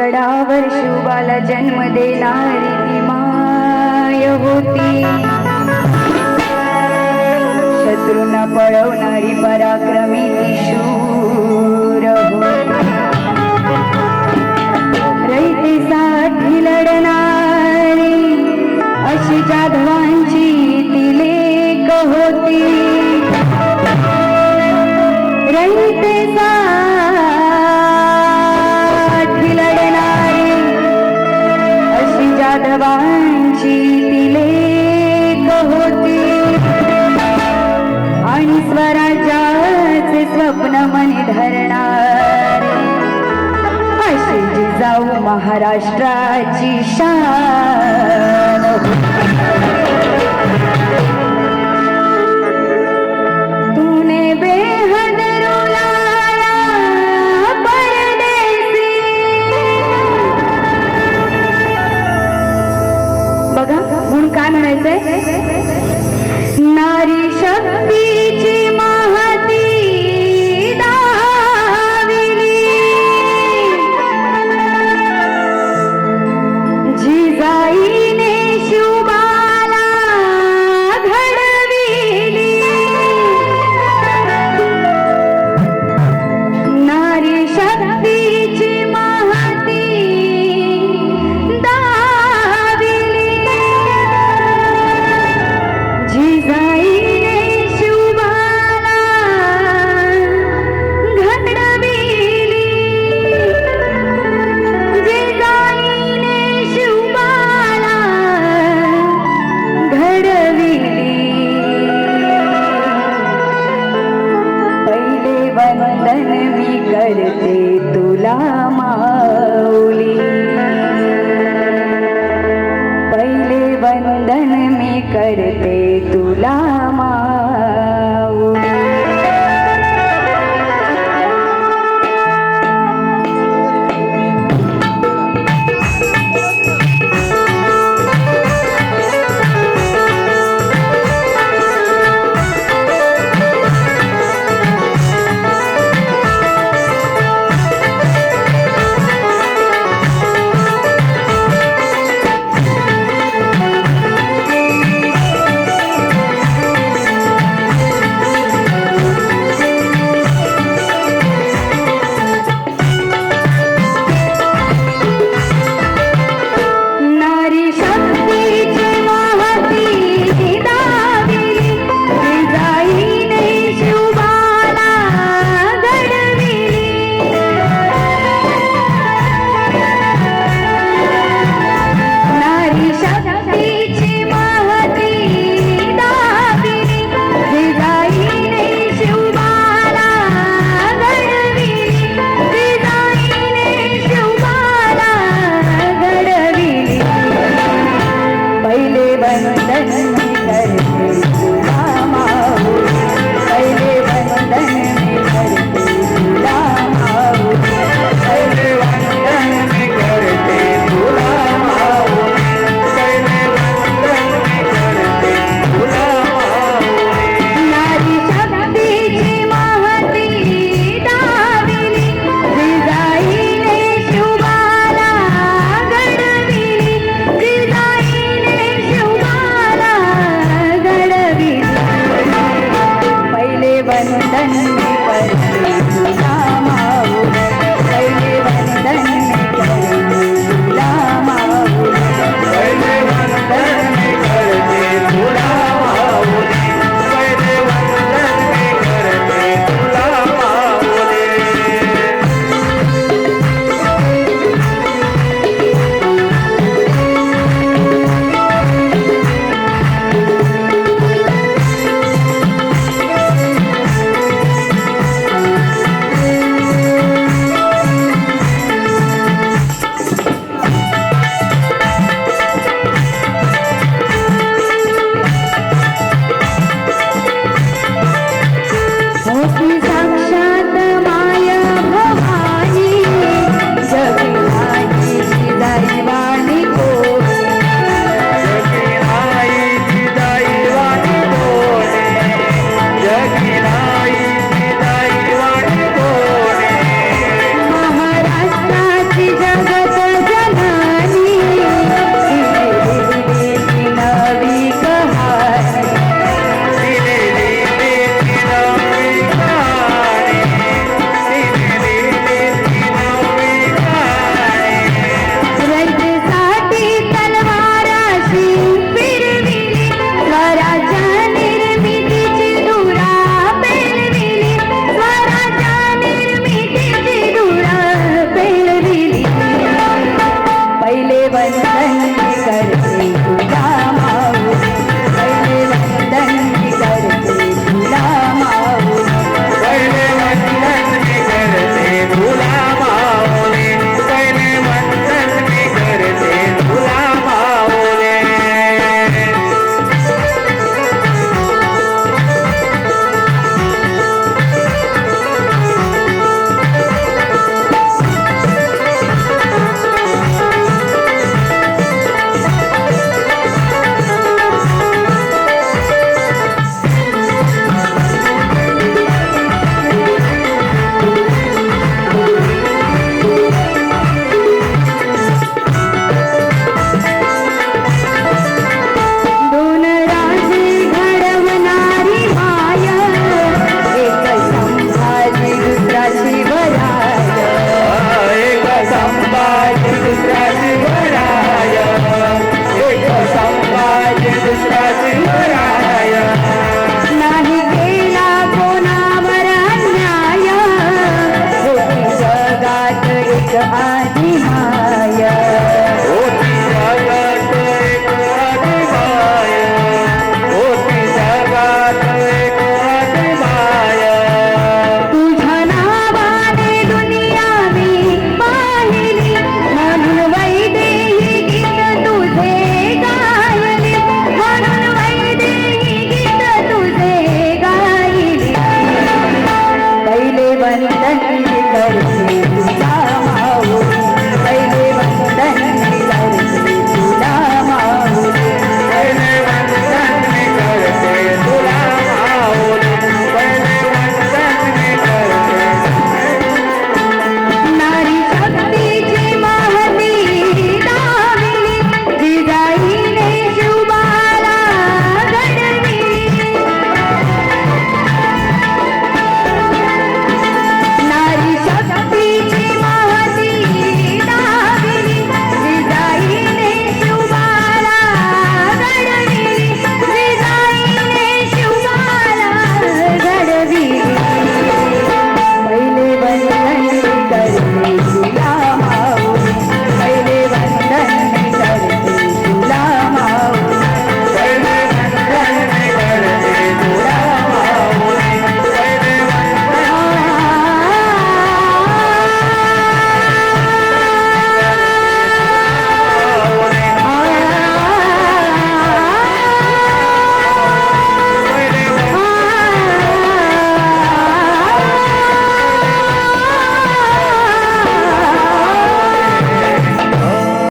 गडावर शिवाला जन्म देणारी ती माय होती. शत्रूंना पळवणारी पराक्रमी ती शूर रयतेसाठी लढणारी अशी जाधवांची महाराष्ट्राची शान. तूने बेहद काय म्हणायचंय? करते तुला I'm